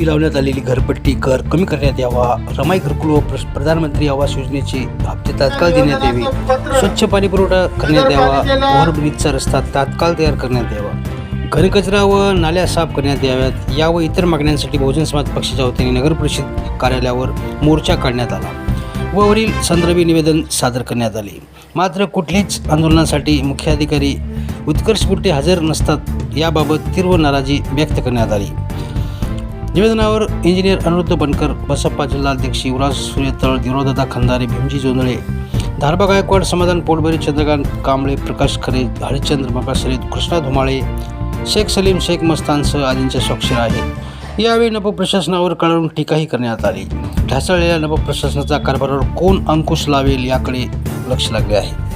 ही लावण्यात आलेली घरपट्टी कर कमी करण्यात यावा. रमाई घरकुल व प्र- प्रधानमंत्री आवास योजनेचे हप्ते तात्काळ देण्यात यावे. स्वच्छ पाणी पुरवठा करण्यात यावा. ओव्हरब्रिजचा रस्ता तात्काळ तयार करण्यात यावा. घनकचरा व नाल्या साफ करण्यात याव्यात. या व इतर मागण्यांसाठी बहुजन समाज पक्षाच्या वतीने नगर परिषद कार्यालयावर मोर्चा काढण्यात आला व वरील संदर्भी निवेदन सादर करण्यात आले. मात्र कुठलीच आंदोलनासाठी मुख्याधिकारी उत्कर्ष पुट्टे हजर नसतात याबाबत तीव्र नाराजी व्यक्त करण्यात आली. निवेदनावर इंजिनियर अनिरुद्ध बनकर बसप्पा जिल्हाध्यक्ष युवराज सूर्यतळ दिरोदादा खंदारे भीमजी जोंधळे धारबा गायकवाड समाधान पोटबरी चंद्रकांत कांबळे प्रकाश खरे हरिश्चंद्र मकासरे कृष्णा धुमाळे शेख सलीम शेख मस्तानसह आदींच्या स्वाक्षर आहेत. यावेळी नभ प्रशासनावर कळवून टीकाही करण्यात आली. ढासळलेल्या नभ प्रशासनाचा कारभारावर कोण अंकुश लावेल याकडे लक्ष लागले आहे.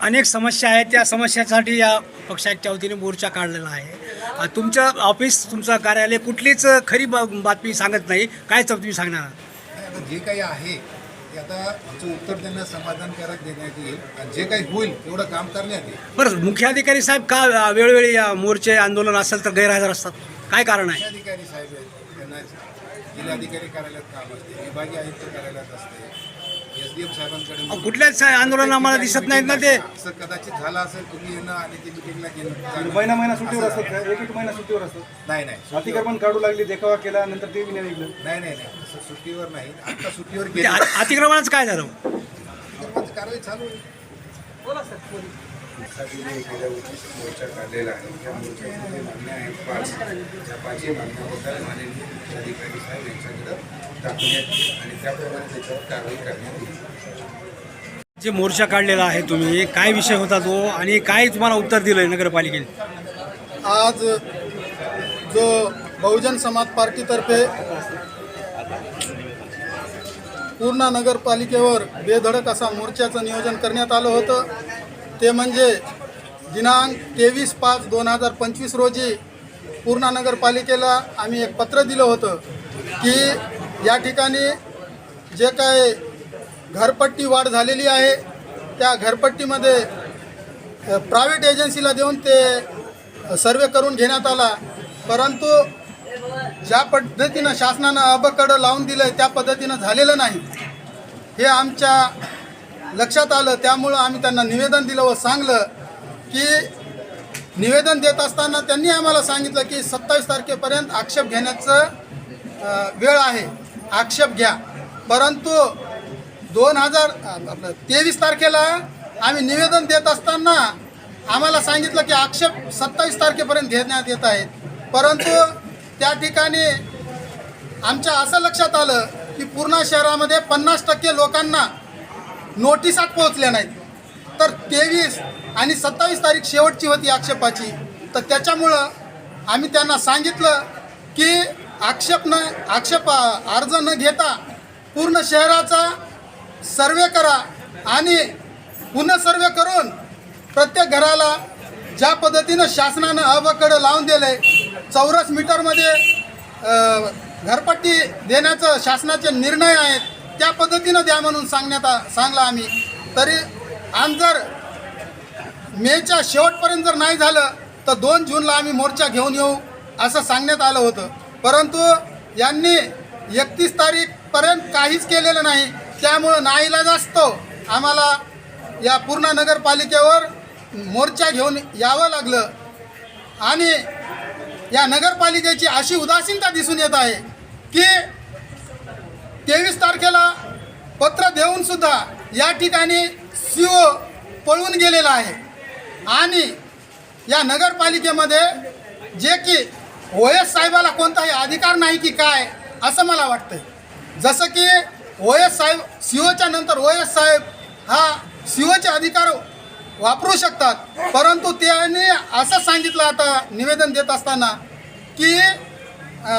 अनेक समस्या आहेत. त्या समस्यासाठी या पक्षाच्या वतीने मोर्चा काढलेला आहे. तुमचं ऑफिस तुमचं कार्यालय कुठलीच खरी बातमी सांगत नाही. काय तर तुम्ही सांगणार? जे काही आहे ते आता आमचं उत्तर त्यांना समाधानकारक देण्यात येईल. आणि जे काही होईल तेवढं काम करण्यात येईल. बरं मुख्याधिकारी साहेब का वेळोवेळी या मोर्चे आंदोलन असेल तर गैरहजर असतात? काय कारण आहे? जिल्हाधिकारी साहेब आहेत त्यांना जिल्हाधिकारी कार्यालयात काम असते विभागीय आयुक्त कार्यालयात असते. साहेबांकडे कुठल्याच आंदोलन आम्हाला दिसत नाहीत ना ते. असं कदाचित झालं असेल तुम्ही येणं आणि ते मिटिंगला गेलं महिना महिना सुट्टीवर असतात का? एक एक महिना सुट्टीवर असतात. नाही नाही. अतिक्रमण काढू लागली देखावा केला नंतर ते नाही निघलं. नाही नाही नाही. असं सुट्टीवर नाही. आता सुट्टीवर ते गेले. अतिक्रमणाचं काय झालं? कारवाई चालू आहे. साठी गेल्या वर्षी मोर्चा काढलेला आहे. त्या मोर्चामध्ये मागण्या आहेत पाच त्या पाचही मागण्याबद्दल माननीय अधिकारी साहेब यांच्याकडं दाखवण्यात येईल आणि त्याप्रमाणे त्याच्यावर कारवाई करण्यात येईल. जे मोर्चा काढलेला आहे तुम्ही काय विषय होता तो आणि काय तुम्हाला उत्तर दिलंय नगरपालिकेने? आज जो बहुजन समाज पार्टीतर्फे पूर्णा नगरपालिकेवर बेधडक असा मोर्चाचं नियोजन करण्यात आलं होतं. ते म्हणजे दिनांक तेवीस पाच दोन हजार पंचवीस रोजी पूर्णा नगरपालिकेला आम्ही एक पत्र दिलं होतं की या ठिकाणी जे काय घरपट्टी वाढ झालेली आहे त्या घरपट्टीमध्ये प्रायव्हेट एजन्सीला देऊन ते सर्वे करून घेण्यात आला. परंतु ज्या पद्धतीनं शासनानं अबकडं लावून दिलं आहे त्या पद्धतीनं झालेलं नाही. हे आमच्या लक्षात आलं त्यामुळं आम्ही त्यांना निवेदन दिलं व सांगलं की निवेदन देत असताना त्यांनी आम्हाला सांगितलं की सत्तावीस तारखेपर्यंत आक्षेप घेण्याचं वेळ आहे. आक्षेप घ्या. परंतु दोन हजार आपलं तेवीस तारखेला आम्ही निवेदन देत असताना आम्हाला सांगितलं की आक्षेप सत्तावीस तारखेपर्यंत घेण्यात येत आहेत. परंतु त्या ठिकाणी आमच्या असं लक्षात आलं की पूर्णा शहरामध्ये पन्नास टक्के लोकांना नोटिसात पोहोचल्या नाहीत. तर तेवीस आणि सत्तावीस तारीख शेवटची होती आक्षेपाची. तर त्याच्यामुळं आम्ही त्यांना सांगितलं की आक्षेप न आक्षेप अर्ज न घेता पूर्ण शहराचा सर्वे करा आणि पुन्हा सर्वे करून प्रत्येक घराला ज्या पद्धतीनं शासनानं अबकडं लावून दिलंय चौरस मीटरमध्ये घरपट्टी देण्याचं शासनाचे निर्णय आहेत. त्या पद्धतीनं द्या म्हणून सांगण्यात आ सांगला आम्ही. तरी आणि जर मेच्या शेवटपर्यंत जर नाही झालं तर दोन जूनला आम्ही मोर्चा घेऊन येऊ असं सांगण्यात आलं होतं. परंतु यांनी एकतीस तारीखपर्यंत काहीच केलेलं नाही. त्यामुळं नाईला जास्त आम्हाला या पूर्ण नगरपालिकेवर मोर्चा घेऊन यावं लागलं. आणि या नगरपालिकेची अशी उदासीनता दिसून येत आहे की तेवीस तारखेला पत्र देऊन सुद्धा या ठिकाणी सी ओ पळून गेलेला आहे. आणि या नगरपालिकेमध्ये जे की ओ एस साहेबाला कोणताही अधिकार नाही की काय असं मला वाटतंय. जसं की ओ एस साहेब सी ओच्या नंतर ओ एस साहेब हा सी ओचे अधिकार वापरू शकतात. परंतु त्याने असं सांगितलं आता निवेदन देत असताना की आ,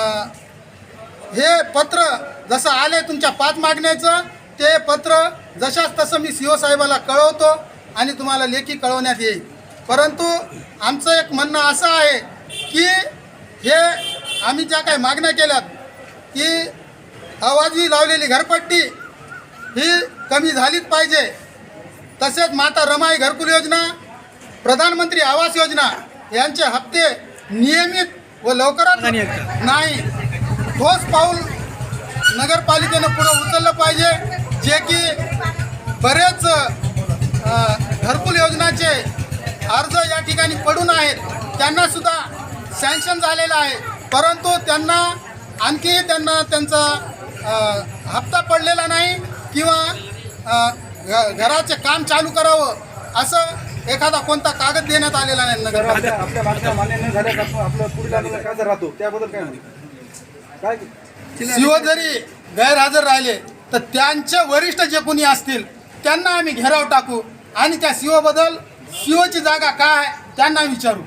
हे पत्र जसं आले तुमच्या पाच मागण्याचं ते पत्र जशाच तसं मी सी ओ साहेबाला कळवतो आणि तुम्हाला लेखी कळवण्यात येईल. परंतु आमचं एक म्हणणं असं आहे की हे आम्ही ज्या काही मागण्या केल्यात की आवाजी लावलेली घरपट्टी ही कमी झालीच पाहिजे. तसेच माता रमाई घरकुल योजना प्रधानमंत्री आवास योजना यांचे हप्ते नियमित व लवकरात नाही. ठोस पाऊल नगरपालिकेनं पुढं उचललं पाहिजे जे की बरेच घरकुल योजनाचे अर्ज या ठिकाणी पडून आहेत. त्यांना सुद्धा सँक्शन झालेलं आहे. परंतु त्यांना आणखी त्यांना त्यांचा हप्ता पडलेला नाही किंवा घ- घराचे काम चालू करावं असं एखादा कोणता कागद देण्यात आलेला नाही नगर आपल्या मान्य नाही झाल्यास आपण आपलं पुढील राहतो. त्याबद्दल काय म्हणतो? काय सीओ जरी गैरहजर राहिले तर त्यांचे वरिष्ठ जे कोणी असतील त्यांना आम्ही घेराव टाकू. आणि त्या सीओ बद्दल सीओची जागा काय त्यांना विचारू.